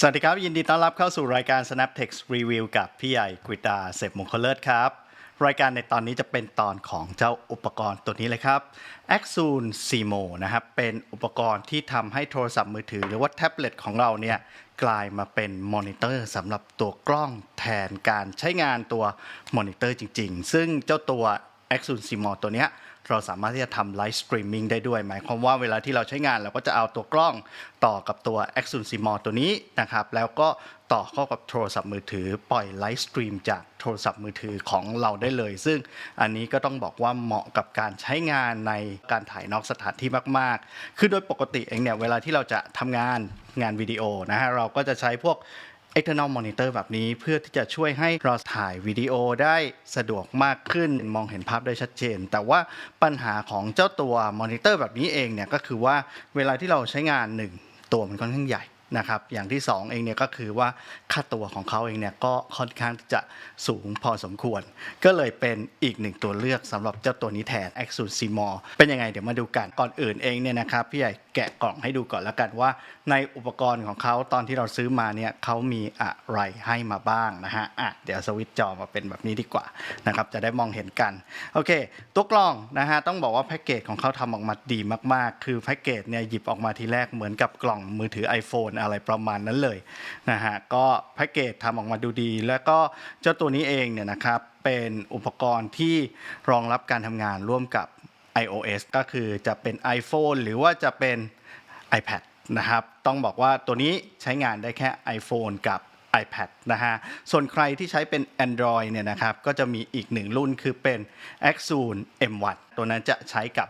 สวัสดีครับ ยินดีต้อนรับเข้าสู่รายการ SnapText Review กับพี่ใหญ่กฤตาเสพมงคลเลิศครับ รายการในตอนนี้จะเป็นตอนของเจ้าอุปกรณ์ตัวนี้เลยครับ a x o n Simo นะครับเป็นอุปกรณ์ที่ทำให้โทรศัพท์มือถือ หรือว่าแท็บเล็ตของเราเนี่ยกลายมาเป็นมอนิเตอร์สำหรับตัวกล้องแทนการใช้งานตัวมอนิเตอร์จริง ๆ ซึ่งเจ้าตัว a x o n Simo ตัวเนี้ย เราสามารถที่จะทำไลฟ์สตรีมมิ่งได้ด้วย หมายความว่าเวลาที่เราใช้งานเราก็จะเอาตัวกล้องต่อกับตัว a x o n s i m o ตัวนี้นะครับ แล้วก็ต่อเข้ากับโทรศัพท์มือถือ ปล่อยไลฟ์สตรีมจากโทรศัพท์มือถือของเราได้เลย ซึ่งอันนี้ก็ต้องบอกว่าเหมาะกับการใช้งานในการถ่ายนอกสถานที่มาก ๆ คือโดยปกติเองเนี่ยเวลาที่เราจะทำงานงานวิดีโอนะฮะเราก็จะใช้พวก external monitor แบบนี้เพื่อที่จะช่วยให้เราถ่ายวิดีโอได้สะดวกมากขึ้นมองเห็นภาพได้ชัดเจน แต่ว่าปัญหาของเจ้าตัวมอนิเตอร์แบบนี้เองเนี่ยก็คือว่าเวลาที่เราใช้งานหนึ่งตัวมันค่อนข้างใหญ่นะครับอย่างที่ 2 เองเนี่ยก็คือว่าค่าตัวของเขาเองเนี่ยก็ค่อนข้างจะสูงพอสมควร ก็เลยเป็นอีกหนึ่งตัวเลือกสำหรับเจ้าตัวนี้แทน a x u s i m o เป็นยังไงเดี๋ยวมาดูกันก่อนอื่นเองเนี่ยนะครับพี่ใหญ่ แกะกล่องให้ดูก่อนแล้วกันว่า ในอุปกรณ์ของเขาตอนที่เราซื้อมาเนี่ยเขามีอะไรให้มาบ้างนะฮะอะเดี๋ยวสวิตจอมาเป็นแบบนี้ดีกว่านะครับจะได้มองเห็นกันโอเค ตัวกล้องนะฮะต้องบอกว่าแพ็กเกจของเขาทำออกมาดีมากๆ คือแพ็กเกจเนี่ยหยิบออกมาทีแรกเหมือนกับกล่องมือถือ iPhone อะไรประมาณนั้นเลยนะฮะก็แพ็กเกจทำออกมาดูดี แล้วก็เจ้าตัวนี้เองเนี่ยนะครับเป็นอุปกรณ์ที่รองรับการทำงานร่วมกับ iOS ก็คือจะเป็น iPhone หรือว่าจะเป็น iPad นะครับ ต้องบอกว่าตัวนี้ใช้งานได้แค่ iPhone กับ iPad นะฮะ ส่วนใครที่ใช้เป็น Android เนี่ยนะครับ ก็จะมีอีกหนึ่งรุ่นคือเป็น Axon M1 ตัวนั้นจะใช้กับ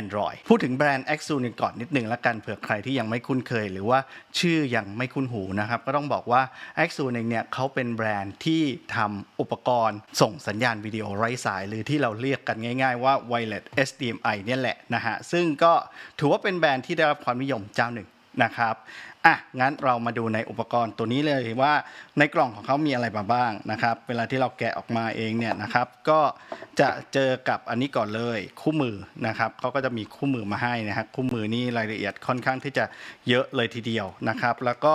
Android พูดถึงแบรนด์ Axon กันก่อนนิดนึงละกันเผื่อใครที่ยังไม่คุ้นเคย หรือว่าชื่อยังไม่คุ้นหูนะครับ ก็ต้องบอกว่า Axon เองเนี่ยเขาเป็นแบรนด์ที่ทำอุปกรณ์ ส่งสัญญาณวิดีโอไร้สาย หรือที่เราเรียกกันง่าย ๆ ว่า Wireless HDMI เนี่ยแหละนะฮะซึ่งก็ถือว่าเป็นแบรนด์ที่ได้รับความนิยมเจ้าหนึ่ง นะครับอะงั้นเรามาดูในอุปกรณ์ตัวนี้เลยว่าในกล่องของเขามีอะไรมาบ้างนะครับ เวลาที่เราแกะออกมาเองเนี่ยนะครับ ก็จะเจอกับอันนี้ก่อนเลยคู่มือนะครับเขาก็จะมีคู่มือมาให้นะครับคู่มือนี่รายละเอียดค่อนข้างที่จะเยอะเลยทีเดียวนะครับ แล้วก็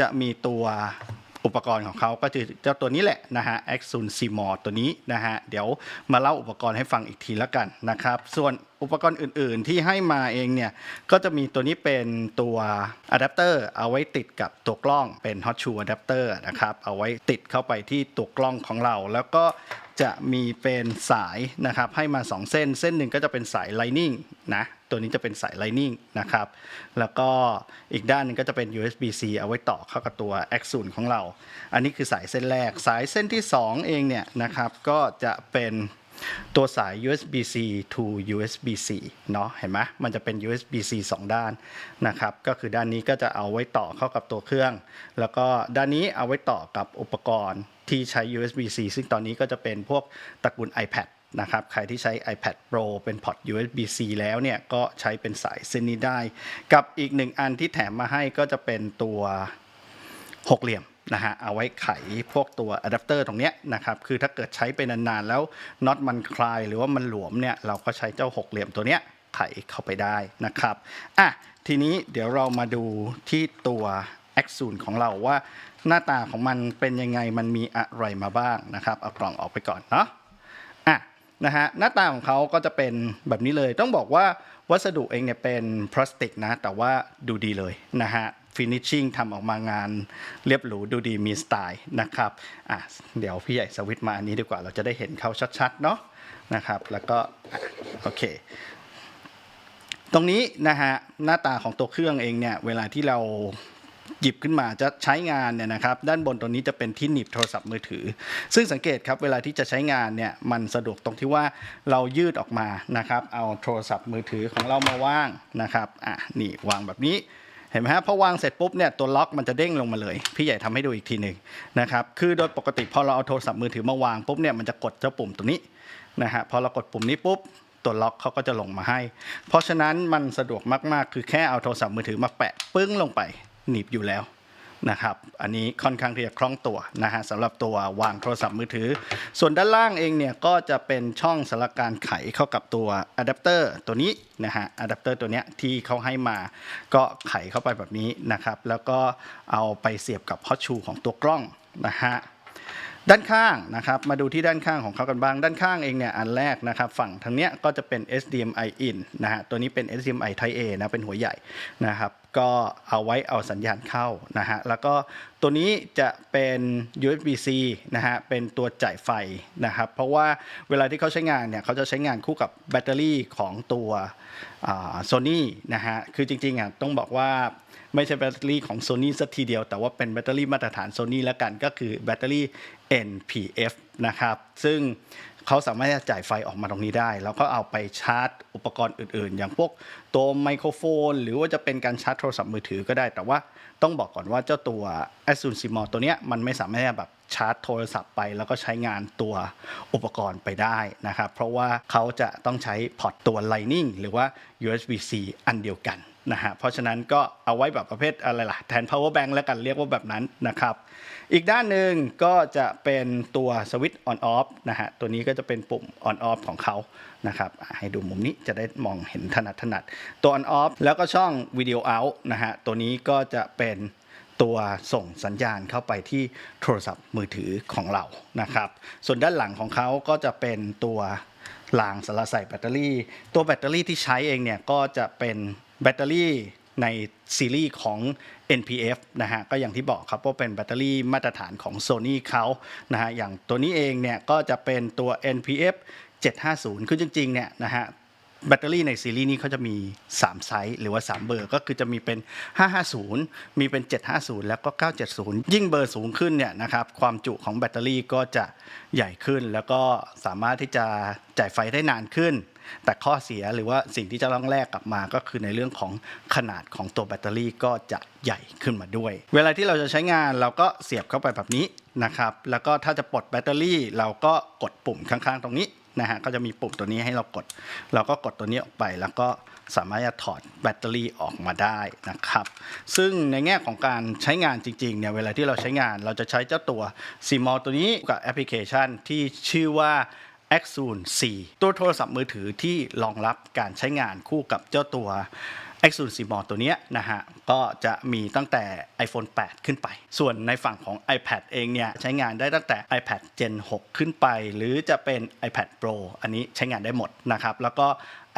จะมีตัว อุปกรณ์ของเขาก็คือเจ้าตัวนี้แหละนะฮะ a x o n c m o r ตัวนี้นะฮะ เดี๋ยวมาเล่าอุปกรณ์ให้ฟังอีกทีละกันนะครับ ส่วนอุปกรณ์อื่น ๆ ที่ให้มาเองเนี่ย ก็จะมีตัวนี้เป็นตัวอะแดปเตอร์เอาไว้ติดกับตัวกล้องเป็น Hot Shoe Adapter นะครับ เอาไว้ติดเข้าไปที่ตัวกล้องของเรา แล้วก็จะมีเป็นสายนะครับให้มา 2 เส้น เส้นหนึ่งก็จะเป็นสาย Lightning นะ ตัวนี้จะเป็นสาย Lightning นะครับ แล้วก็อีกด้านหนึงก็จะเป็น USB-C เอาไว้ต่อเข้ากับตัว a x o n ของเรา อันนี้คือสายเส้นแรก สายเส้นที่ 2 เองเนี่ยนะครับก็จะเป็นตัวสาย USB-C to USB-C เนาะเห็นไหมมันจะเป็น USB-C 2 ด้านนะครับ ก็คือด้านนี้ก็จะเอาไว้ต่อเข้ากับตัวเครื่อง แล้วก็ด้านนี้เอาไว้ต่อกับอุปกรณ์ที่ใช้ USB-C ซึ่งตอนนี้ก็จะเป็นพวกตระกูล iPad นะครับ ใครที่ใช้ iPad Pro เป็นพอร์ต USB-C แล้วเนี่ยก็ใช้เป็นสายเส้นนี้ได้ กับอีกหนึ่งอันที่แถมมาให้ก็จะเป็นตัวหกเหลี่ยมนะฮะเอาไว้ไขพวกตัวอะแดปเตอร์ตรงเนี้ยนะครับคือถ้าเกิดใช้ไปนานๆ แล้วน็อตมันคลายหรือว่ามันหลวมเนี่ยเราก็ใช้เจ้าหกเหลี่ยมตัวเนี้ยไขเข้าไปได้นะครับอะทีนี้เดี๋ยวเรามาดูที่ตัว a x o n ของเราว่าหน้าตาของมันเป็นยังไงมันมีอะไรมาบ้างนะครับ เอากล่องออกไปก่อนเนาะอะ นะฮะหน้าตาของเขาก็จะเป็นแบบนี้เลยต้องบอกว่าวัสดุเองเนี่ยเป็นพลาสติกนะ แต่ว่าดูดีเลยนะฮะฟินิชชิ่งทำออกมางานเรียบหรูดูดีมีสไตล์นะครับอะเดี๋ยวพี่ใหญ่สวิตมาอันนี้ดีกว่าเราจะได้เห็นเขาชัดๆเนาะนะครับแล้วก็โอเค ตรงนี้นะฮะหน้าตาของตัวเครื่องเองเนี่ยเวลาที่เรา หยิบขึ้นมาจะใช้งานเนี่ยนะครับด้านบนตรงนี้จะเป็นที่หนีบโทรศัพท์มือถือ ซึ่งสังเกตครับเวลาที่จะใช้งานเนี่ยมันสะดวกตรงที่ว่าเรายืดออกมานะครับ เอาโทรศัพท์มือถือของเรามาวางนะครับอะนี่วางแบบนี้เห็นไหมฮะพอวางเสร็จปุ๊บเนี่ยตัวล็อกมันจะเด้งลงมาเลย พี่ใหญ่ทำให้ดูอีกทีหนึ่งนะครับคือโดยปกติพอเราเอาโทรศัพท์มือถือมาวางปุ๊บเนี่ยมันจะกดเจ้าปุ่มตรงนี้นะฮะพอเรากดปุ่มนี้ปุ๊บตัวล็อกเขาก็จะลงมาให้ เพราะฉะนั้นมันสะดวกมากๆ คือแค่เอาโทรศัพท์มือถือมาแปะปึ้งลงไป หนีบอยู่แล้วนะครับ อันนี้ค่อนข้างที่จะคล่องตัวนะฮะสำหรับตัววางโทรศัพท์มือถือ ส่วนด้านล่างเองเนี่ยก็จะเป็นช่องสารการไขเข้ากับตัวอะแดปเตอร์ตัวนี้นะฮะอะแดปเตอร์ตัวเนี้ยที่เขาให้มาก็ไขเข้าไปแบบนี้นะครับ แล้วก็เอาไปเสียบกับฮอตชูของตัวกล้องนะฮะ ด้านข้างนะครับมาดูที่ด้านข้างของเขากันบ้างด้านข้างเองเนี่ยอันแรกนะครับฝั่งทางเนี้ยก็จะเป็น HDMI in นะฮะตัวนี้เป็น HDMI Type A นะเป็นหัวใหญ่นะครับก็เอาไว้เอาสัญญาณเข้านะฮะแล้วก็ตัวนี้จะเป็น USB-C นะฮะเป็นตัวจ่ายไฟนะครับเพราะว่าเวลาที่เขาใช้งานเนี่ยเขาจะใช้งานคู่กับแบตเตอรี่ของตัวโซนี่นะฮะคือจริงๆอะต้องบอกว่า ไม่ใช่แบตเตอรี่ของ Sony สักทีเดียว แต่ว่าเป็นแบตเตอรี่มาตรฐาน Sony แล้วกันก็คือแบตเตอรี่ NPF นะครับ ซึ่งเขาสามารถจะจ่ายไฟออกมาตรงนี้ได้ แล้วก็เอาไปชาร์จอุปกรณ์อื่นๆ อย่างพวกตัวไมโครโฟน หรือว่าจะเป็นการชาร์จโทรศัพท์มือถือก็ได้ แต่ว่าต้องบอกก่อนว่าเจ้าตัว a s u n s i m o ตัวเนี้ยมันไม่สามารถแบบชาร์จโทรศัพท์ไป แล้วก็ใช้งานตัวอุปกรณ์ไปได้นะครับ เพราะว่าเขาจะต้องใช้พอร์ตตัว Lightning หรือว่า USB-C อันเดียวกันนะฮะเพราะฉะนั้นก็เอาไว้แบบประเภทอะไรล่ะ แทน power bank แล้วกันเรียกว่าแบบนั้นนะครับ อีกด้านหนึ่งก็จะเป็นตัวสวิตช์ on off นะฮะตัวนี้ก็จะเป็นปุ่ม on off ของเขานะครับให้ดูมุมนี้จะได้มองเห็นถนัดถนัดตัว on off แล้วก็ช่อง video out นะฮะ ตัวนี้ก็จะเป็นตัวส่งสัญญาณเข้าไปที่โทรศัพท์มือถือของเรานะครับ ส่วนด้านหลังของเขาก็จะเป็นตัวรางสำหรับใส่แบตเตอรี่ ตัวแบตเตอรี่ที่ใช้เองเนี่ยก็จะเป็นแบตเตอรี่ในซีรีส์ของ NPF นะฮะก็อย่างที่บอกครับว่าเป็นแบตเตอรี่มาตรฐานของ Sony เขานะฮะอย่างตัวนี้เองเนี่ยก็จะเป็นตัว NPF 750 คือจริงๆเนี่ยนะฮะ แบตเตอรี่ในซีรีส์นี้เขาจะมี 3 ไซส์หรือว่า 3 เบอร์ ก็คือจะมีเป็น 550 มีเป็น 750 แล้วก็ 970 ยิ่งเบอร์สูงขึ้นเนี่ยนะครับความจุของแบตเตอรี่ก็จะใหญ่ขึ้น แล้วก็สามารถที่จะจ่ายไฟได้นานขึ้น แต่ข้อเสียหรือว่าสิ่งที่จะต้องแลกกลับมาก็คือในเรื่องของขนาดของตัวแบตเตอรี่ก็จะใหญ่ขึ้นมาด้วย เวลาที่เราจะใช้งานเราก็เสียบเข้าไปแบบนี้นะครับแล้วก็ถ้าจะปลดแบตเตอรี่เราก็กดปุ่มข้างๆ ตรงนี้ นะฮะก็จะมีปุ่มตัวนี้ให้เรากด เราก็กดตัวนี้ออกไปแล้วก็สามารถจะถอดแบตเตอรี่ออกมาได้นะครับ ซึ่งในแง่ของการใช้งานจริงๆเนี่ยเวลาที่เราใช้งานเราจะใช้เจ้าตัว c m o ตัวนี้กับแอปพลิเคชันที่ชื่อว่า a x u n 4ตัวโทรศัพท์มือถือที่รองรับการใช้งานคู่กับเจ้าตัว a x u n 4 m o ตัวนี้นะฮะก็จะมีตั้งแต่ iPhone 8 ขึ้นไป ส่วนในฝั่งของ iPad เองเนี่ยใช้งานได้ตั้งแต่ iPad Gen 6 ขึ้นไป หรือจะเป็น iPad Pro อันนี้ใช้งานได้หมดนะครับแล้วก็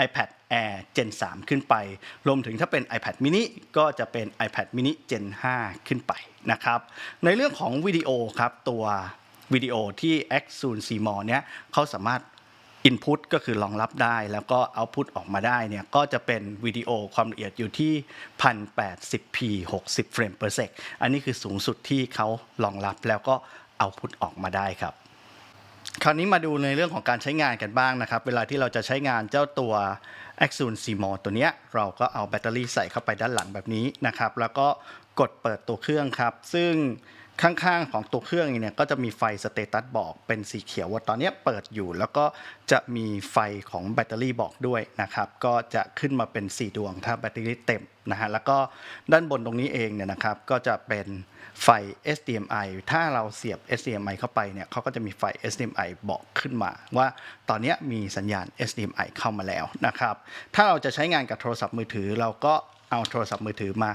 iPad Air Gen 3 ขึ้นไป รวมถึงถ้าเป็น iPad mini ก็จะเป็น iPad mini Gen 5 ขึ้นไปนะครับในเรื่องของวิดีโอครับตัววิดีโอที่ x u n c m เนี่ยเขาสามารถ Input ก็คือรองรับได้ แล้วก็ Output ออกมาได้เนี่ยก็จะเป็นวิดีโอความละเอียดอยู่ที่ 1080p 60 เฟรม per sec อันนี้คือสูงสุดที่เขารองรับแล้วก็ Output ออกมาได้ครับ คราวนี้มาดูในเรื่องของการใช้งานกันบ้างนะครับ เวลาที่เราจะใช้งานเจ้าตัว a x u n c m o ตัวเนี้ยเราก็เอาแบตเตอรี่ใส่เข้าไปด้านหลังแบบนี้นะครับ แล้วก็กดเปิดตัวเครื่องครับ ซึ่ง ข้างๆของตัวเครื่องเนี่ยก็จะมีไฟสเตตัสบอกเป็นสีเขียวว่าตอนนี้เปิดอยู่ แล้วก็จะมีไฟของแบตเตอรี่บอกด้วยนะครับ ก็จะขึ้นมาเป็น 4 ดวงถ้าแบตเตอรี่เต็มนะฮะแล้วก็ด้านบนตรงนี้เองเนี่ยนะครับก็จะเป็นไฟ SDMI ถ้าเราเสียบ SDMI เข้าไปเนี่ยเขาก็จะมีไฟ SDMI บอกขึ้นมา ว่าตอนนี้มีสัญญาณ SDMI เข้ามาแล้วนะครับ ถ้าเราจะใช้งานกับโทรศัพท์มือถือ เราก็เอาโทรศัพท์มือถือมา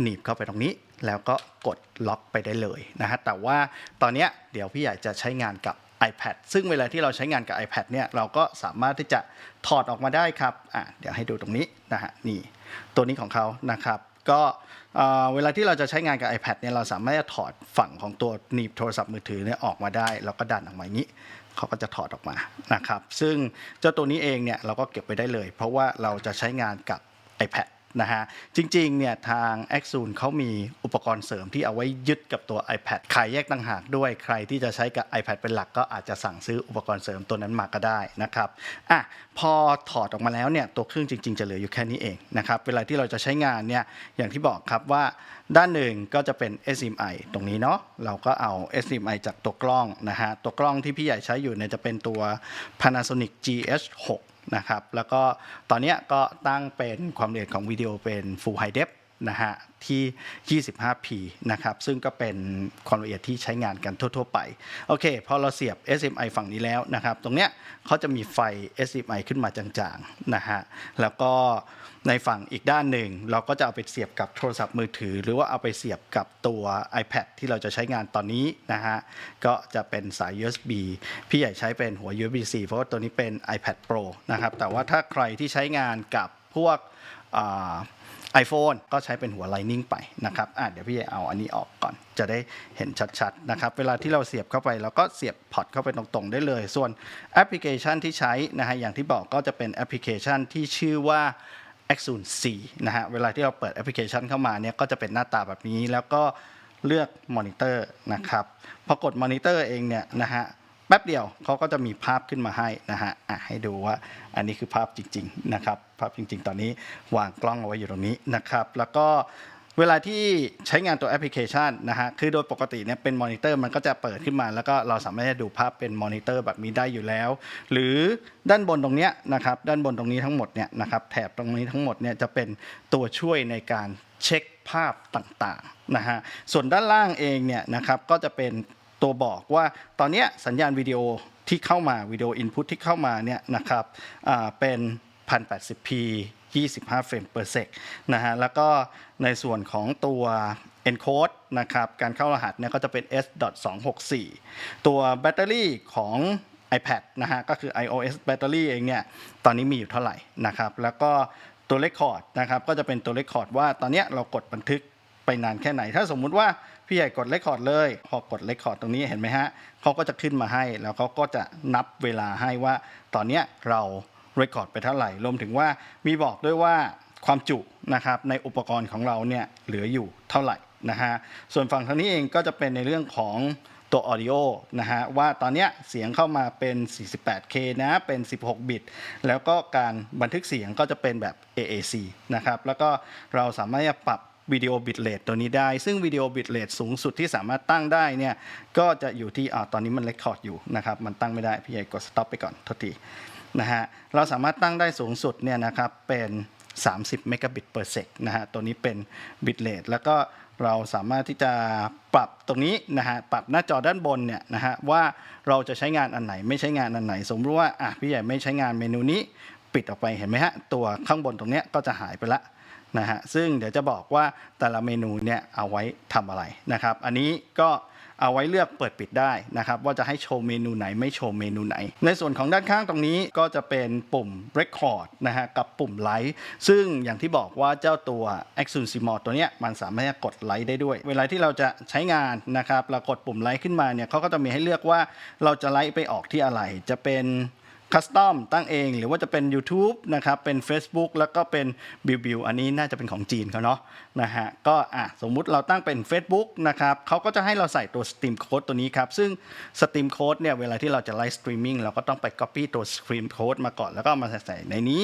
หนีบเข้าไปตรงนี้ แล้วก็กดล็อกไปได้เลยนะฮะแต่ว่าตอนนี้เดี๋ยวพี่ใหญ่จะใช้งานกับ iPad ซึ่งเวลาที่เราใช้งานกับ iPad เนี่ยเราก็สามารถที่จะถอดออกมาได้ครับอะเดี๋ยวให้ดูตรงนี้นะฮะนี่ตัวนี้ของเขานะครับก็เอ่อเวลาที่เราจะใช้งานกับ iPad เนี่ยเราสามารถจะถอดฝั่งของตัวหนีบโทรศัพท์มือถือเนี่ยออกมาได้แล้วก็ดันออกมาอย่างนี้เขาก็จะถอดออกมานะครับซึ่งเจ้าตัวนี้เองเนี่ยเราก็เก็บไว้ได้เลย เพราะว่าเราจะใช้งานกับ iPad นะฮะจริงๆเนี่ยทาง a x u n เขามีอุปกรณ์เสริมที่เอาไว้ยึดกับตัว iPad ขายแยกต่างหากด้วยใครที่จะใช้กับ iPad เป็นหลักก็อาจจะสั่งซื้ออุปกรณ์เสริมตัวนั้นมาก็ได้นะครับอะพอถอดออกมาแล้วเนี่ยตัวเครื่องจริง ๆ จะเหลืออยู่แค่นี้เองนะครับเวลาที่เราจะใช้งานเนี่ยอย่างที่บอกครับว่าด้านหนึ่งก็จะเป็น SDMI ตรงนี้เนาะเราก็เอา SDMI จากตัวกล้องนะฮะตัวกล้องที่พี่ใหญ่ใช้อยู่เนี่ยจะเป็นตัว Panasonic GH6 นะครับ แล้วก็ตอนนี้ก็ตั้งเป็นความละเอียดของวิดีโอเป็น Full High Def นะฮะที่ 25p นะครับ ซึ่งก็เป็นความละเอียดที่ใช้งานกันทั่ว ๆ ไป โอเค พอเราเสียบ SMI ฝั่งนี้แล้วนะครับ ตรงเนี้ยเขาจะมีไฟ SMI ขึ้นมาจางๆ นะฮะ แล้วก็ในฝั่งอีกด้านหนึ่ง เราก็จะเอาไปเสียบกับโทรศัพท์มือถือ หรือว่าเอาไปเสียบกับตัว iPad ที่เราจะใช้งานตอนนี้นะฮะ ก็จะเป็นสาย USB พี่ใหญ่ใช้เป็นหัว USB-C เพราะว่าตัวนี้เป็น iPad Pro นะครับ แต่ว่าถ้าใครที่ใช้งานกับพวก ไอโฟนก็ใช้เป็นหัว Lightning ไปนะครับอะเดี๋ยวพี่ใหญ่เอาอันนี้ออกก่อน จะได้เห็นชัดๆนะครับ เวลาที่เราเสียบเข้าไปเราก็เสียบพอร์ตเข้าไปตรงๆ ได้เลย ส่วนแอปพลิเคชันที่ใช้นะฮะอย่างที่บอกก็จะเป็นแอปพลิเคชันที่ชื่อว่า a x o n 4นะฮะเวลาที่เราเปิดแอปพลิเคชันเข้ามาเนี่ยก็จะเป็นหน้าตาแบบนี้แล้วก็เลือกมอนิเตอร์นะครับพอกดมอนิเตอร์เองเนี่ยนะฮะ แป๊บเดียวเขาก็จะมีภาพขึ้นมาให้นะฮะอะให้ดูว่าอันนี้คือภาพจริงๆนะครับภาพจริง ๆ ตอนนี้วางกล้องเอาไว้อยู่ตรงนี้นะครับ แล้วก็เวลาที่ใช้งานตัวแอปพลิเคชันนะฮะ คือโดยปกติเนี่ยเป็นมอนิเตอร์มันก็จะเปิดขึ้นมา แล้วก็เราสามารถจะดูภาพเป็นมอนิเตอร์แบบนี้ได้อยู่แล้ว หรือด้านบนตรงเนี้ยนะครับ ด้านบนตรงนี้ทั้งหมดเนี่ยนะครับ แถบตรงนี้ทั้งหมดเนี่ยจะเป็นตัวช่วยในการเช็คภาพต่างๆนะฮะ ส่วนด้านล่างเองเนี่ยนะครับก็จะเป็น ตัวบอกว่าตอนนี้สัญญาณวิดีโอที่เข้ามาวิดีโออินพุตที่เข้ามาเนี่ยนะครับเป็น 1080p 25เฟรม per sec นะฮะแล้วก็ในส่วนของตัว encode นะครับการเข้ารหัสเนี่ยก็จะเป็น s.264 ตัวแบตเตอรี่ของ iPad นะฮะก็คือ iOS แบตเตอรี่เองเนี่ยตอนนี้มีอยู่เท่าไหร่นะครับแล้วก็ตัวเลคคอร์ดนะครับก็จะเป็นตัวเลคคอร์ดว่าตอนนี้เรากดบันทึกไปนานแค่ไหน ถ้าสมมุติว่า พี่ใหญ่กดเลคคอร์ดเลย พอกดเลคคอร์ดตรงนี้เห็นไหมฮะเขาก็จะขึ้นมาให้ แล้วเขาก็จะนับเวลาให้ว่า ตอนนี้เราเรคคอร์ดไปเท่าไหร่ รวมถึงว่ามีบอกด้วยว่าความจุนะครับในอุปกรณ์ของเราเนี่ยเหลืออยู่เท่าไหร่นะฮะ ส่วนฝั่งทางนี้เองก็จะเป็นในเรื่องของตัว audio นะฮะว่าตอนนี้เสียงเข้ามาเป็น 48K นะเป็น 16 บิต แล้วก็การบันทึกเสียงก็จะเป็นแบบ AAC นะครับแล้วก็เราสามารถปรับ วิดีโอบิตเลทตัวนี้ได้ ซึ่งวิดีโอบิตเลทสูงสุดที่สามารถตั้งได้เนี่ยก็จะอยู่ที่อ่าตอนนี้มันเรคคอร์ดอยู่นะครับมันตั้งไม่ได้พี่ใหญ่กด stop ไปก่อนทษทีนะฮะเราสามารถตั้งได้สูงสุดเนี่ยนะครับเป็น 30 เมกะบิต per sec นะฮะตัวนี้เป็นบิตเลทแล้วก็เราสามารถที่จะปรับตรงนี้นะฮะปรับหน้าจอด้านบนเนี่ยนะฮะว่าเราจะใช้งานอันไหนไม่ใช้งานอันไหน สมมติว่าอะพี่ใหญ่ไม่ใช้งานเมนูนี้ ปิดออกไปเห็นไหมฮะตัวข้างบนตรงเนี้ยก็จะหายไปละ นะฮะซึ่งเดี๋ยวจะบอกว่าแต่ละเมนูเนี่ยเอาไว้ทำอะไรนะครับ อันนี้ก็เอาไว้เลือกเปิดปิดได้นะครับ ว่าจะให้โชว์เมนูไหนไม่โชว์เมนูไหน ในส่วนของด้านข้างตรงนี้ก็จะเป็นปุ่ม Record นะฮะกับปุ่มไลค์ซึ่งอย่างที่บอกว่าเจ้าตัว a x u n s i m o ตัวเนี้ยมันสามารถกดไลค์ได้ด้วย เวลาที่เราจะใช้งานนะครับเรากดปุ่มไลค์ขึ้นมาเนี่ยเขาก็จะมีให้เลือกว่าเราจะไลค์ไปออกที่อะไรจะเป็น คัสตอมตั้งเอง หรือว่าจะเป็น YouTube นะครับเป็น Facebook แล้วก็เป็นบิวบิวอันนี้น่าจะเป็นของจีนเขาเนาะนะฮะก็อะสมมุติเราตั้งเป็น Facebook นะครับเขาก็จะให้เราใส่ตัว Steam Code ตัวนี้ครับ ซึ่ง Steam Code เนี่ยเวลาที่เราจะไลฟ์สตรีมมิ่งเราก็ต้องไป Copy ตัว Steam Code มาก่อนแล้วก็มาใส่ในนี้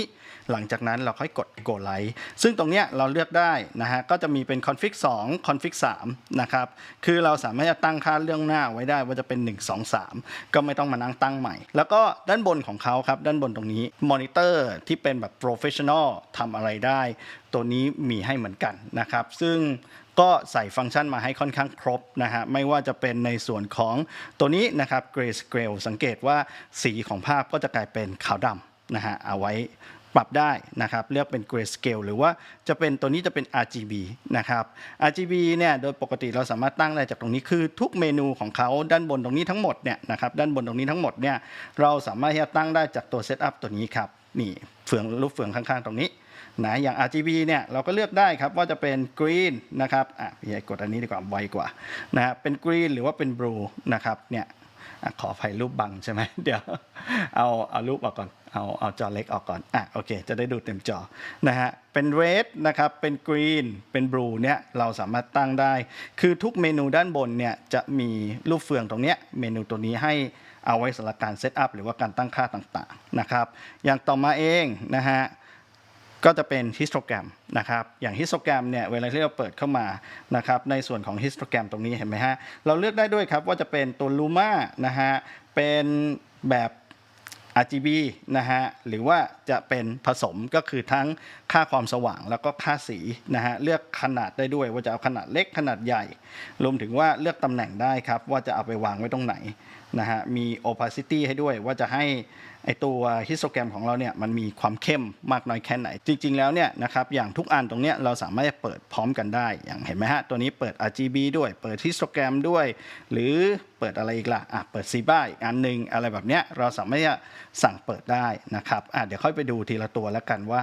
หลังจากนั้นเราค่อยกด Go Live ซึ่งตรงเนี้ยเราเลือกได้นะฮะก็จะมีเป็น Config 2 Config 3นะครับคือเราสามารถจะตั้งค่าเรื่องหน้าไว้ได้ว่าจะเป็น 1 2 3 ก็ไม่ต้องมานั่งตั้งใหม่ แล้วก็ด้านบนของเขาครับ ด้านบนตรงนี้มอนิเตอร์ที่เป็นแบบโปรเฟชชั่นอลทำอะไรได้ ตัวนี้มีให้เหมือนกันนะครับ ซึ่งก็ใส่ฟังก์ชันมาให้ค่อนข้างครบนะฮะไม่ว่าจะเป็นในส่วนของตัวนี้นะครับ Grayscale สังเกตว่าสีของภาพก็จะกลายเป็นขาวดำนะฮะเอาไว้ ปรับได้นะครับเลือกเป็น grayscale หรือว่าจะเป็นตัวนี้จะเป็น RGB นะครับ RGB เนี่ยโดยปกติเราสามารถตั้งได้จากตรงนี้คือทุกเมนูของเขาด้านบนตรงนี้ทั้งหมดเนี่ยนะครับด้านบนตรงนี้ทั้งหมดเนี่ยเราสามารถที่จะตั้งได้จากตัว setup ตัวนี้ครับนี่เฟืองรูปเฟืองข้างๆ ตรงนี้นะอย่าง RGB เนี่ยเราก็เลือกได้ครับว่าจะเป็น green นะครับอะพี่ใหญ่กดอันนี้ดีกว่าไวกว่านะเป็น green หรือว่าเป็น blue นะครับเนี่ย ขออภัยรูปบังใช่ไหมเดี๋ยวเอาเอารูปออกก่อนเอาเอาจอเล็กออกก่อนอะโอเค จะได้ดูเต็มจอนะฮะเป็น red นะครับเป็น green เป็น blue เนี่ยเราสามารถตั้งได้ คือทุกเมนูด้านบนเนี่ยจะมีรูปเฟืองตรงเนี้ยเมนูตัวนี้ให้เอาไว้สำหรับการเซตอัพหรือว่าการตั้งค่าต่างๆนะครับอย่างต่อมาเองนะฮะ ก็จะเป็นฮิสโตรแกรมนะครับอย่างฮิสโตรแกรมเนี่ยเวลาที่เราเปิดเข้ามานะครับในส่วนของฮิสโตรแกรมตรงนี้เห็นไหมฮะเราเลือกได้ด้วยครับว่าจะเป็นตัวลูมานะฮะเป็นแบบ RGB นะฮะหรือว่าจะเป็นผสมก็คือทั้งค่าความสว่างแล้วก็ค่าสีนะฮะเลือกขนาดได้ด้วยว่าจะเอาขนาดเล็กขนาดใหญ่ รวมถึงว่าเลือกตำแหน่งได้ครับว่าจะเอาไปวางไว้ตรงไหน นะฮะมี opacity ให้ด้วยว่าจะให้ไอตัวฮิสโตแกรมของเราเนี่ยมันมีความเข้มมากน้อยแค่ไหน จริง ๆ แล้วเนี่ยนะครับอย่างทุกอันตรงเนี้ยเราสามารถเปิดพร้อมกันได้ อย่างเห็นไหมฮะ ตัวนี้เปิด RGB ด้วยเปิดฮิสโตแกรมด้วย หรือเปิดอะไรอีกล่ะอะเปิดซีบ้าอีกอันหนึ่งอะไรแบบเนี้ยเราสามารถสั่งเปิดได้นะครับอะเดี๋ยวค่อยไปดูทีละตัวแล้วกันว่า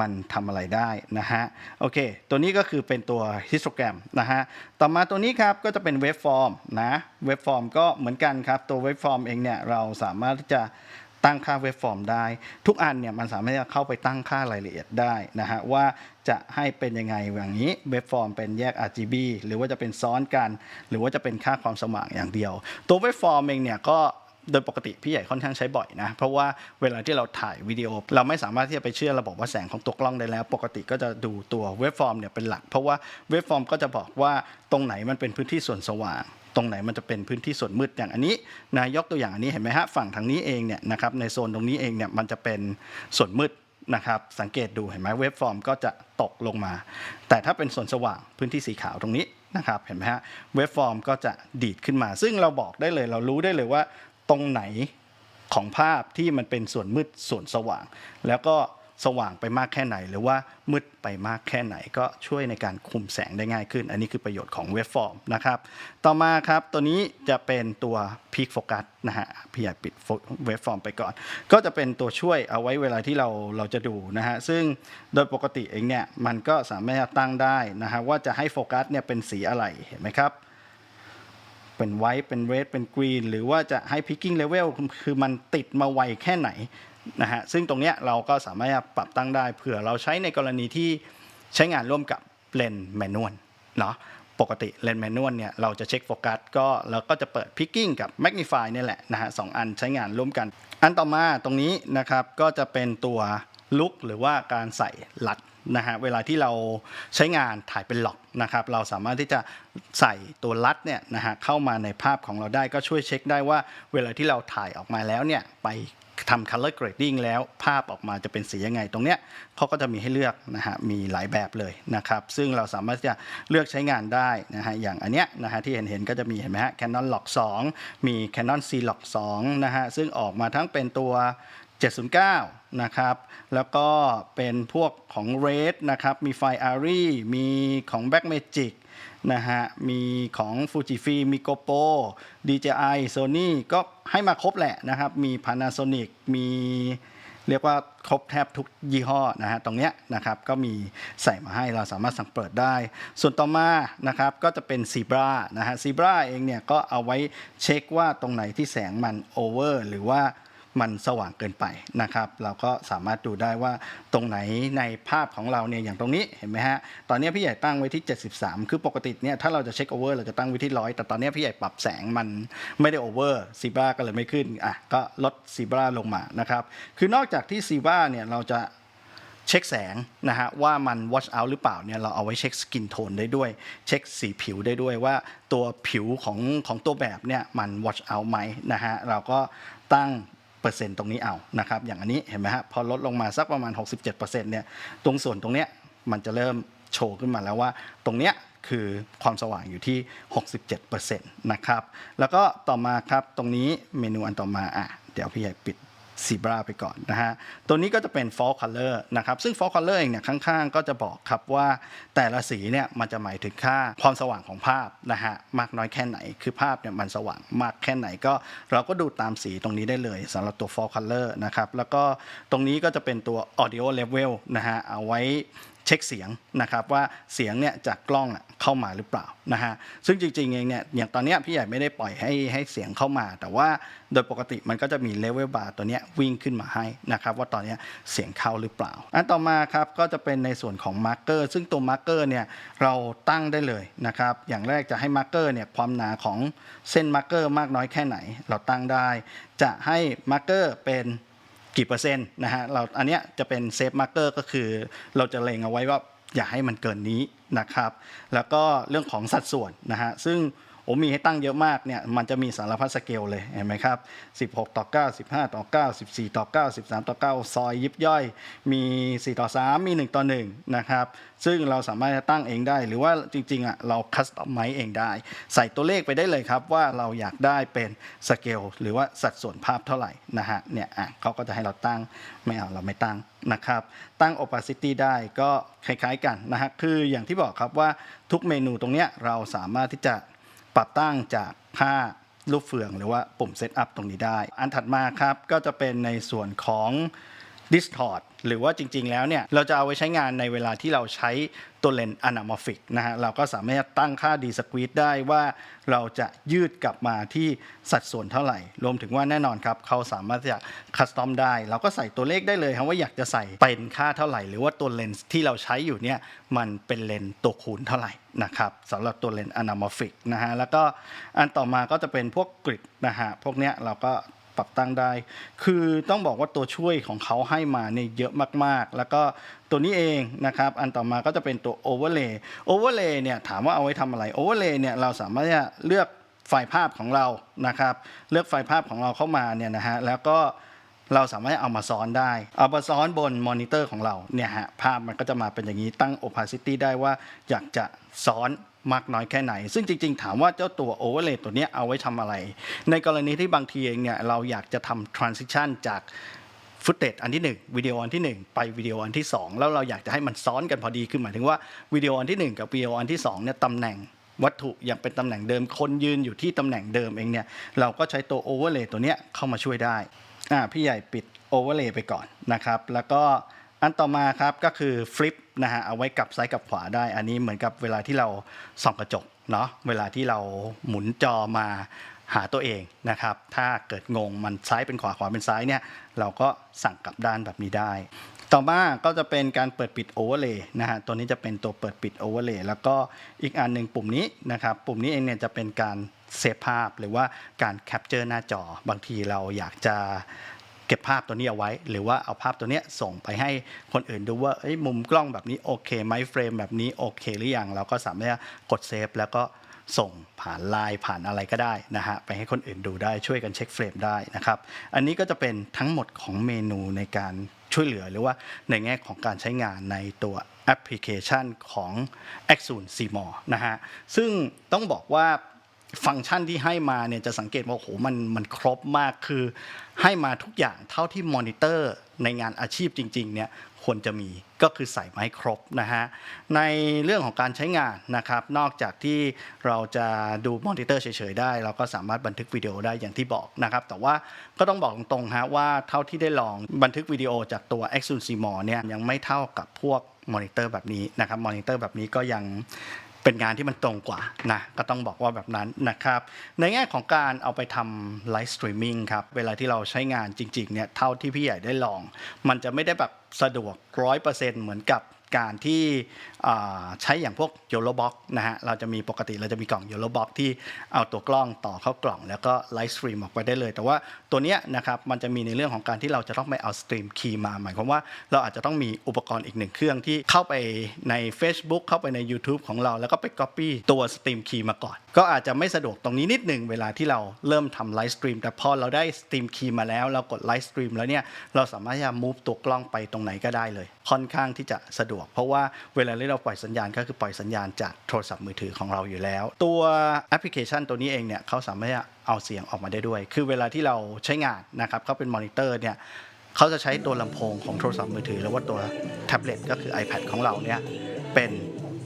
มันทำอะไรได้นะฮะโอเค ตัวนี้ก็คือเป็นตัวฮิสโตแกรมนะฮะต่อมาตัวนี้ครับก็จะเป็นเว็บฟอร์มนะเว็บฟอร์มก็เหมือนกันครับ ตัวเว็บฟอร์มเองเนี่ยเราสามารถที่จะตั้งค่าเว็บฟอร์มได้ ทุกอันเนี่ยมันสามารถจะเข้าไปตั้งค่ารายละเอียดได้นะฮะว่าจะให้เป็นยังไงอย่างนี้เว็บฟอร์มเป็นแยก RGB หรือว่าจะเป็นซ้อนกัน หรือว่าจะเป็นค่าความสว่างอย่างเดียว ตัวเว็บฟอร์มเองเนี่ยก็ โดยปกติพี่ใหญ่ค่อนข้างใช้บ่อยนะ เพราะว่าเวลาที่เราถ่ายวิดีโอ เราไม่สามารถที่จะไปเชื่อระบบว่าแสงของตัวกล้องได้แล้ว ปกติก็จะดูตัวเว็บฟอร์มเนี่ยเป็นหลัก เพราะว่าเว็บฟอร์มก็จะบอกว่าตรงไหนมันเป็นพื้นที่ส่วนสว่างตรงไหนมันจะเป็นพื้นที่ส่วนมืดอย่างอันนี้นายกตัวอย่างอันนี้เห็นไหมฮะฝั่งทางนี้เองเนี่ยนะครับในโซนตรงนี้เองเนี่ยมันจะเป็นส่วนมืดนะครับสังเกตดูเห็นไหมเว็บฟอร์มก็จะตกลงมา แต่ถ้าเป็นส่วนสว่างพื้นที่สีขาวตรงนี้นะครับเห็นไหมฮะเว็บฟอร์มก็จะดีดขึ้นมา ซึ่งเราบอกได้เลยเรารู้ได้เลยว่า ตรงไหนของภาพที่มันเป็นส่วนมืดส่วนสว่าง แล้วก็สว่างไปมากแค่ไหน หรือว่ามืดไปมากแค่ไหน ก็ช่วยในการคุมแสงได้ง่ายขึ้น อันนี้คือประโยชน์ของเว็บฟอร์มนะครับต่อมาครับตัวนี้จะเป็นตัว Peak Focus นะฮะพี่อยากปิดเว็บฟอร์มไปก่อน ก็จะเป็นตัวช่วยเอาไว้เวลาที่เราเราจะดูนะฮะซึ่งโดยปกติเองเนี่ยมันก็สามารถตั้งได้นะฮะว่าจะให้โฟกัสเนี่ยเป็นสีอะไรเห็นไหมครับ เป็นไวท์เป็นเรดเป็นกรีนหรือว่าจะให้พิกกิ้งเลเวลคือมันติดมาไวแค่ไหนนะฮะซึ่งตรงเนี้ยเราก็สามารถปรับตั้งได้เผื่อเราใช้ในกรณีที่ใช้งานร่วมกับเลนแมนนวลเนาะปกติเลนแมนนวลเนี่ยเราจะเช็คโฟกัสก็เราก็จะเปิดพิกกิ้งกับแมกนิฟายนี่แหละนะฮะสองอันใช้งานร่วมกัน อันต่อมาตรงนี้นะครับก็จะเป็นตัวลุกหรือว่าการใส่หลัด นะฮะเวลาที่เราใช้งานถ่ายเป็นหลอกนะครับ เราสามารถที่จะใส่ตัวลัดเนี่ยนะฮะเข้ามาในภาพของเราได้ก็ช่วยเช็คได้ว่า เวลาที่เราถ่ายออกมาแล้วเนี่ยไปทำ color grading แล้วภาพออกมาจะเป็นสียังไง ตรงเนี้ยเขาก็จะมีให้เลือกนะฮะมีหลายแบบเลยนะครับ ซึ่งเราสามารถจะเลือกใช้งานได้นะฮะอย่างอันเนี้ยนะฮะที่เห็นเห็นๆก็จะมีเห็นไหมฮะ Canon Log 2 มี Canon C Log 2นะฮะซึ่งออกมาทั้งเป็นตัว 709 นะครับ แล้วก็เป็นพวกของ Red นะครับ มีไฟ ARRI มีของ Blackmagic นะฮะ มีของ Fujifilm มี GoPro DJI Sony ก็ให้มาครบแหละนะครับ มี Panasonic มีเรียกว่าครบแทบทุกยี่ห้อนะฮะตรงเนี้ยนะครับก็มีใส่มาให้เราสามารถสั่งเปิดได้ ส่วนต่อมานะครับก็จะเป็น Zebra นะฮะ Zebra เองเนี่ยก็เอาไว้เช็คว่าตรงไหนที่แสงมันโอเวอร์หรือว่า มันสว่างเกินไปนะครับ เราก็สามารถดูได้ว่าตรงไหนในภาพของเราเนี่ยอย่างตรงนี้เห็นไหมฮะตอนนี้พี่ใหญ่ตั้งไว้ที่ 73 คือปกติเนี่ยถ้าเราจะเช็คโอเวอร์เราจะตั้งไว้ที่ร้อยแต่ตอนนี้พี่ใหญ่ปรับแสงมันไม่ได้โอเวอร์ซีบราก็เลยไม่ขึ้นอะก็ลดซีบราลงมานะครับ คือนอกจากที่ซีบราเนี่ยเราจะเช็คแสงนะฮะว่ามัน wash out หรือเปล่าเนี่ยเราเอาไว้เช็คสกินโทนได้ด้วย เช็คสีผิวได้ด้วยว่าตัวผิวของของตัวแบบเนี่ยมัน wash out ไหมนะฮะเราก็ตั้ง เปอร์เซ็นต์ตรงนี้เอานะครับอย่างอันนี้เห็นไหมฮะพอลดลงมาสักประมาณ 67%เนี่ยตรงส่วนตรงเนี้ยมันจะเริ่มโชว์ขึ้นมาแล้วว่า ตรงเนี้ยคือความสว่างอยู่ที่ 67%นะครับแล้วก็ต่อมาครับตรงนี้เมนูอันต่อมาอะเดี๋ยวพี่ใหญ่ปิด ซีบราไปก่อนนะฮะ ตัวนี้ก็จะเป็น fall color นะครับ ซึ่ง fall color เองเนี่ยข้างๆ ก็จะบอกครับว่าแต่ละสีเนี่ยมันจะหมายถึงค่าความสว่างของภาพนะฮะมากน้อยแค่ไหน คือภาพเนี่ยมันสว่างมากแค่ไหนก็ เราก็ดูตามสีตรงนี้ได้เลยสำหรับตัว fall color นะครับ แล้วก็ตรงนี้ก็จะเป็นตัว audio level นะฮะเอาไว้ เช็คเสียงนะครับว่าเสียงเนี่ยจากกล้องเข้ามาหรือเปล่านะฮะซึ่งจริงๆเองเนี่ยอย่างตอนนี้พี่ใหญ่ไม่ได้ปล่อยให้ให้เสียงเข้ามา แต่ว่าโดยปกติมันก็จะมีเลเวลบาร์ตัวเนี้ยวิ่งขึ้นมาให้นะครับว่าตอนนี้เสียงเข้าหรือเปล่า อันต่อมาครับก็จะเป็นในส่วนของมาร์กเกอร์ซึ่งตัวมาร์กเกอร์เนี่ยเราตั้งได้เลยนะครับอย่างแรกจะให้มาร์กเกอร์เนี่ยความหนาของเส้นมาร์กเกอร์มากน้อยแค่ไหน เราตั้งได้ จะให้มาร์กเกอร์เป็น กี่เปอร์เซ็นต์นะฮะเราอันเนี้ยจะเป็นเซฟมาร์เกอร์ก็คือ เราจะเล็งเอาไว้ว่าอย่าให้มันเกินนี้นะครับ แล้วก็เรื่องของสัดส่วนนะฮะซึ่ง ผมมีให้ตั้งเยอะมากเนี่ยมันจะมีสารพัดสเกลเลยเห็นไหมครับ 16 ต่อ 9 15 ต่อ 9 14 ต่อ 9 13 ต่อ 9 ซอยยิบย่อย มี 4 ต่อ 3 มี 1 ต่อ 1 นะครับ ซึ่งเราสามารถจะตั้งเองได้ หรือว่าจริงๆอะเราคัสตอมไมเองได้ ใส่ตัวเลขไปได้เลยครับ ว่าเราอยากได้เป็นสเกลหรือว่าสัดส่วนภาพเท่าไหร่นะฮะเนี่ยอะเขาก็จะให้เราตั้งไม่เอาเราไม่ตั้งนะครับ ตั้ง opacity ได้ก็คล้ายๆกันนะฮะคืออย่างที่บอกครับว่าทุกเมนูตรงเนี้ยเราสามารถที่จะ ปรับตั้งจากค่ารูปเฟืองหรือว่าปุ่มเซตอัพตรงนี้ได้ อันถัดมาครับก็จะเป็นในส่วนของ distort หรือว่าจริง ๆ แล้วเนี่ยเราจะเอาไว้ใช้งานในเวลาที่เราใช้ตัวเลนส์ anamorphic นะฮะเราก็สามารถตั้งค่า d squeeze ได้ว่าเราจะยืดกลับมาที่สัดส่วนเท่าไหร่ รวมถึงว่าแน่นอนครับเขาสามารถจะคัสตอมได้ เราก็ใส่ตัวเลขได้เลยครับว่าอยากจะใส่เป็นค่าเท่าไหร่ หรือว่าตัวเลนส์ที่เราใช้อยู่เนี่ยมันเป็นเลนส์ตัวคูณเท่าไหร่นะครับสำหรับตัวเลนส์ anamorphic นะฮะแล้วก็อันต่อมาก็จะเป็นพวกกริดนะฮะพวกเนี้ยเราก็ ปรับตั้งได้ คือต้องบอกว่าตัวช่วยของเขาให้มาเนี่ยเยอะมากๆ แล้วก็ตัวนี้เองนะครับ อันต่อมาก็จะเป็นตัว Overlay Overlay เนี่ยถามว่าเอาไว้ทำอะไร Overlay เนี่ยเราสามารถจะเลือกไฟล์ภาพของเรานะครับ เลือกไฟล์ภาพของเราเข้ามาเนี่ยนะฮะแล้วก็เราสามารถเอามาซ้อนได้ เอามาซ้อนบนมอนิเตอร์ของเราเนี่ยฮะภาพมันก็จะมาเป็นอย่างนี้ตั้ง opacity ได้ว่าอยากจะซ้อน มากน้อยแค่ไหน ซึ่งจริง ๆ ถามว่าเจ้าตัว overlay ตัวนี้เอาไว้ทำอะไร ในกรณีที่บางทีเองเนี่ยเราอยากจะทำ transition จากฟุตเตจอันที่ 1 วิดีโออันที่ 1 ไปวิดีโออันที่ 2 แล้วเราอยากจะให้มันซ้อนกันพอดีคือหมายถึงว่าวิดีโออันที่ 1 กับวิดีโออันที่2เนี่ยตำแหน่งวัตถุยังเป็นตำแหน่งเดิมคนยืนอยู่ที่ตำแหน่งเดิมเองเนี่ยเราก็ใช้ตัว overlay ตัวเนี้ยเข้ามาช่วยได้อ่าพี่ใหญ่ปิด overlay ไปก่อนนะครับ แล้วก็ อันต่อมาครับก็คือ flip นะฮะเอาไว้กลับซ้ายกลับขวาได้ อันนี้เหมือนกับเวลาที่เราส่องกระจกเนาะเวลาที่เราหมุนจอมาหาตัวเองนะครับ ถ้าเกิดงงมันซ้ายเป็นขวาขวาเป็นซ้ายเนี่ยเราก็สั่งกลับด้านแบบนี้ได้ ต่อมาก็จะเป็นการเปิดปิด overlay นะฮะตัวนี้จะเป็นตัวเปิดปิด overlay แล้วก็อีกอันหนึ่งปุ่มนี้นะครับ ปุ่มนี้เองเนี่ยจะเป็นการเซฟภาพหรือว่าการแคปเจอร์หน้าจอบางทีเราอยากจะ เก็บภาพตัวนี้เอาไว้ หรือว่าเอาภาพตัวนี้ส่งไปให้คนอื่นดูว่ามุมกล้องแบบนี้โอเคไหมเฟรมแบบนี้โอเคหรือยังเราก็สามารถกดเซฟแล้วก็ส่งผ่านไลน์ผ่านอะไรก็ได้นะฮะไปให้คนอื่นดูได้ช่วยกันเช็คเฟรมได้นะครับอันนี้ก็จะเป็นทั้งหมดของเมนูในการช่วยเหลือหรือว่าในแง่ของการใช้งานในตัวแอปพลิเคชันของ a x u n c m o r นะฮะซึ่งต้องบอกว่า ฟังก์ชันที่ให้มาเนี่ยจะสังเกตว่าโอ้โหมันมันครบมากคือ ให้มาทุกอย่างเท่าที่มอนิเตอร์ในงานอาชีพจริงๆเนี่ยควรจะมีก็คือใส่มาให้ครบนะฮะในเรื่องของการใช้งานนะครับ นอกจากที่เราจะดูมอนิเตอร์เฉยๆได้ เราก็สามารถบันทึกวิดีโอได้อย่างที่บอกนะครับ แต่ว่าก็ต้องบอกตรงๆฮะว่าเท่าที่ได้ลองบันทึกวิดีโอจากตัว a x u n c m o r เนี่ยยังไม่เท่ากับพวกมอนิเตอร์แบบนี้นะครับมอนิเตอร์แบบนี้ก็ยัง เป็นงานที่มันตรงกว่านะก็ต้องบอกว่าแบบนั้นนะครับในแง่ของการเอาไปทำไลฟ์สตรีมมิ่งครับเวลาที่เราใช้งานจริงๆเนี่ยเท่าที่พี่ใหญ่ได้ลอง มันจะไม่ได้แบบสะดวกร้อยเปอร์เซ็นต์เหมือนกับ การที่ใช้อย่างพวกโยโลบ็อกนะฮะเราจะมีปกติเราจะมีกล่องโยโลบ็อกที่เอาตัวกล้องต่อเข้ากล่อง แล้วก็ไลฟ์สตรีมออกไปได้เลย แต่ว่าตัวเนี้ยนะครับมันจะมีในเรื่องของการที่เราจะต้องไปเอาสตรีมคีย์มา หมายความว่าเราอาจจะต้องมีอุปกรณ์อีกหนึ่งเครื่องที่เข้าไปใน Facebook เข้าไปใน YouTube ของเราแล้วก็ไป Copy ตัวสตรีมคีย์มาก่อน ก็อาจจะไม่สะดวกตรงนี้นิดหนึ่งเวลาที่เราเริ่มทำไลฟ์สตรีมแต่พอเราได้สตรีมคีย์มาแล้วเรากดไลฟ์สตรีมแล้วเนี่ยเราสามารถจะ move ตัวกล้องไปตรงไหนก็ได้เลย ค่อนข้างที่จะสะดวก เพราะว่าเวลาที่เราปล่อยสัญญาณก็คือปล่อยสัญญาณจากโทรศัพท์มือถือของเราอยู่แล้ว ตัวแอปพลิเคชันตัวนี้เองเนี่ยเขาสามารถเอาเสียงออกมาได้ด้วย คือเวลาที่เราใช้งานนะครับเขาเป็นมอนิเตอร์เนี่ยเขาจะใช้ตัวลำโพงของโทรศัพท์มือถือหรือว่าตัวแท็บเล็ตก็คือ iPad ของเราเนี่ยเป็น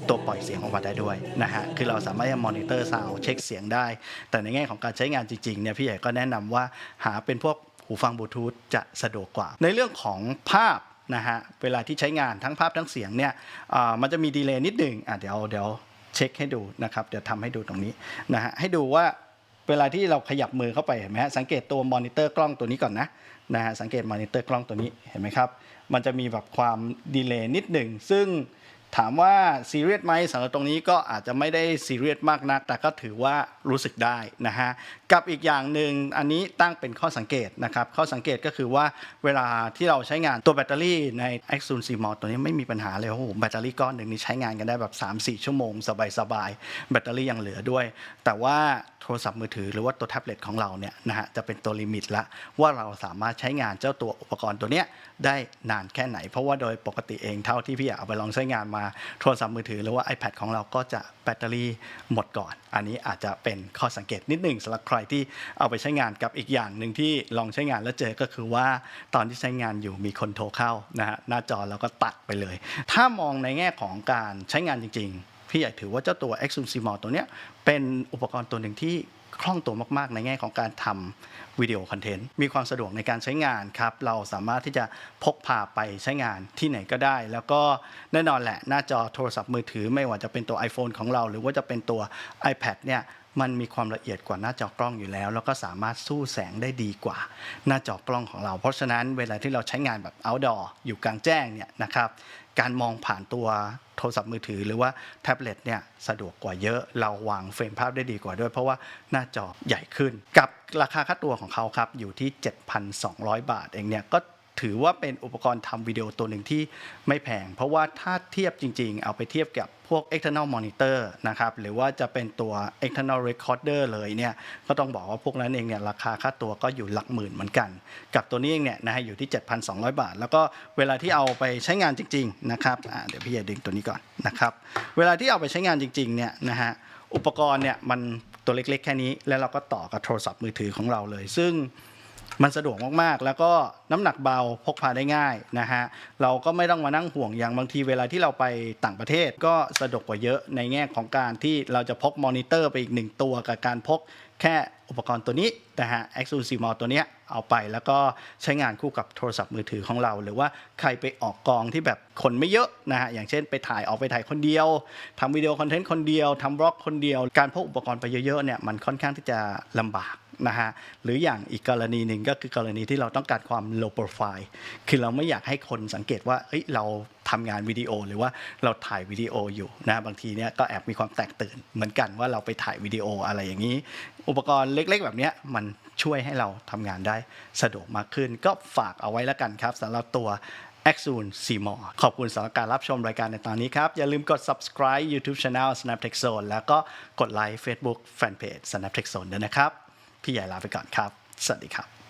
ตัวปล่อยเสียงออกมาได้ด้วยนะฮะ คือเราสามารถจะมอนิเตอร์ซาวเช็คเสียงได้ แต่ในแง่ของการใช้งานจริงๆเนี่ยพี่ใหญ่ก็แนะนำว่าหาเป็นพวกหูฟังบลูทูธจะสะดวกกว่า ในเรื่องของภาพ นะฮะเวลาที่ใช้งานทั้งภาพทั้งเสียงเนี่ยมันจะมีดีเลย์นิดหนึ่งอะเดี๋ยวเดี๋ยวเช็คให้ดูนะครับเดี๋ยวทำให้ดูตรงนี้นะฮะให้ดูว่าเวลาที่เราขยับมือเข้าไปเห็นไหมฮะสังเกตตัวมอนิเตอร์กล้องตัวนี้ก่อนนะนะฮะสังเกตมอนิเตอร์กล้องตัวนี้เห็นไหมครับมันจะมีแบบความดีเลย์นิดหนึ่งซึ่ง ถามว่าซีเรียสไหมสำหรับตรงนี้ก็อาจจะไม่ได้ซีเรียสมากนัก แต่ก็ถือว่ารู้สึกได้นะฮะกับอีกอย่างหนึ่งอันนี้ตั้งเป็นข้อสังเกตนะครับข้อสังเกตก็คือว่าเวลาที่เราใช้งานตัวแบตเตอรี่ใน a x u n c m o ตัวนี้ไม่มีปัญหาเลยโอ้โหแบตเตอรี่ก้อนหนึ่งนี่ใช้งานกันได้แบบ 3-4 ชั่วโมง สบายๆแบตเตอรี่ยังเหลือด้วย แต่ว่าโทรศัพท์มือถือหรือว่าตัวแท็บเล็ตของเราเนี่ยนะฮะจะเป็นตัวลิมิตละว่าเราสามารถใช้งานเจ้าตัวอุปกรณ์ตัวเนี้ยได้นานแค่ไหน เพราะว่าโดยปกติเองเท่าที่พี่อยากเอาไปลองใช้งานมาโทรศัพท์มือถือหรือว่า iPad ของเราก็จะแบตเตอรี่หมดก่อน อันนี้อาจจะเป็นข้อสังเกตนิดหนึ่งสำหรับใครที่เอาไปใช้งานกับอีกอย่างหนึ่งที่ลองใช้งานแล้วเจอก็คือว่าตอนที่ใช้งานอยู่มีคนโทรเข้านะฮะหน้าจอเราก็ตัดไปเลย ถ้ามองในแง่ของการใช้งานจริง ๆ พี่ใหญ่ถือว่าเจ้าตัว e x u s i m o ตัวเนี้ยเป็นอุปกรณ์ตัวหนึ่งที่ คล่องตัวมากๆ ในแง่ของการทำวิดีโอคอนเทนต์มีความสะดวกในการใช้งานครับ เราสามารถที่จะพกพาไปใช้งานที่ไหนก็ได้ แล้วก็แน่นอนแหละหน้าจอโทรศัพท์มือถือ ไม่ว่าจะเป็นตัว iPhone ของเรา หรือว่าจะเป็นตัว iPad เนี่ย มันมีความละเอียดกว่าหน้าจอกล้องอยู่แล้ว แล้วก็สามารถสู้แสงได้ดีกว่า หน้าจอกล้องของเรา เพราะฉะนั้นเวลาที่เราใช้งานแบบ outdoor อยู่กลางแจ้งเนี่ยนะครับการมองผ่านตัวโทรศัพท์มือถือหรือว่าแท็บเล็ตเนี่ยสะดวกกว่าเยอะเราวางเฟรมภาพได้ดีกว่าด้วย เพราะว่าหน้าจอใหญ่ขึ้น กับราคาค่าตัวของเขาครับอยู่ที่ 7,200 บาทเองเนี่ยก็ ถือว่าเป็นอุปกรณ์ทำวิดีโอตัวหนึ่งที่ไม่แพง เพราะว่าถ้าเทียบจริงๆ เอาไปเทียบกับพวก external monitor นะครับหรือว่าจะเป็นตัว external recorder เลยเนี่ยก็ต้องบอกว่าพวกนั้นเองเนี่ยราคาค่าตัวก็อยู่หลักหมื่นเหมือนกัน กับตัวนี้เองเนี่ยนะฮะอยู่ที่ 7,200 บาท แล้วก็เวลาที่เอาไปใช้งานจริงๆนะครับเดี๋ยวพี่จะดึงตัวนี้ก่อนนะครับเวลาที่เอาไปใช้งานจริงๆเนี่ยนะฮะอุปกรณ์เนี่ยมันตัวเล็กๆ แค่นี้แล้วเราก็ต่อกับโทรศัพท์มือถือของเราเลย ซึ่ง มันสะดวกมากๆ แล้วก็น้ำหนักเบาพกพาได้ง่ายนะฮะเราก็ไม่ต้องมานั่งห่วงอย่างบางทีเวลาที่เราไปต่างประเทศก็สะดวกกว่าเยอะในแง่ของการที่เราจะพกมอนิเตอร์ไปอีกหนึ่งตัวกับการพกแค่อุปกรณ์ตัวนี้นะฮะ e x c l u s i v e m o ตัวเนี้ยเอาไปแล้วก็ใช้งานคู่กับโทรศัพท์มือถือของเรา หรือว่าใครไปออกกองที่แบบคนไม่เยอะนะฮะ อย่างเช่นไปถ่ายออกไปถ่ายคนเดียวทำวิดีโอคอนเทนต์คนเดียวทำบล็อกคนเดียว การพกอุปกรณ์ไปเยอะๆเนี่ยมันค่อนข้างที่จะลำบาก นะฮะหรืออย่างอีกกรณีหนึ่งก็คือกรณีที่เราต้องการความ low profile คือเราไม่อยากให้คนสังเกตว่าเอ้ยเราทำงานวิดีโอหรือว่าเราถ่ายวิดีโออยู่นะบางทีเนี่ยก็แอบมีความแตกตื่นเหมือนกันว่าเราไปถ่ายวิดีโออะไรอย่างนี้ อุปกรณ์เล็กๆ แบบเนี้ยมันช่วยให้เราทำงานได้สะดวกมากขึ้น ก็ฝากเอาไว้แล้วกันครับสำหรับตัว a x u n c m o r ขอบคุณสำหรับการรับชมรายการในตอนนี้ครับ อย่าลืมกด subscribe YouTube Channel Snaptech Zone แล้วก็กดไลค์ Facebook Fanpage Snaptech Zone ด้วยนะครับ พี่ใหญ่ลาไปก่อนครับ สวัสดีครับ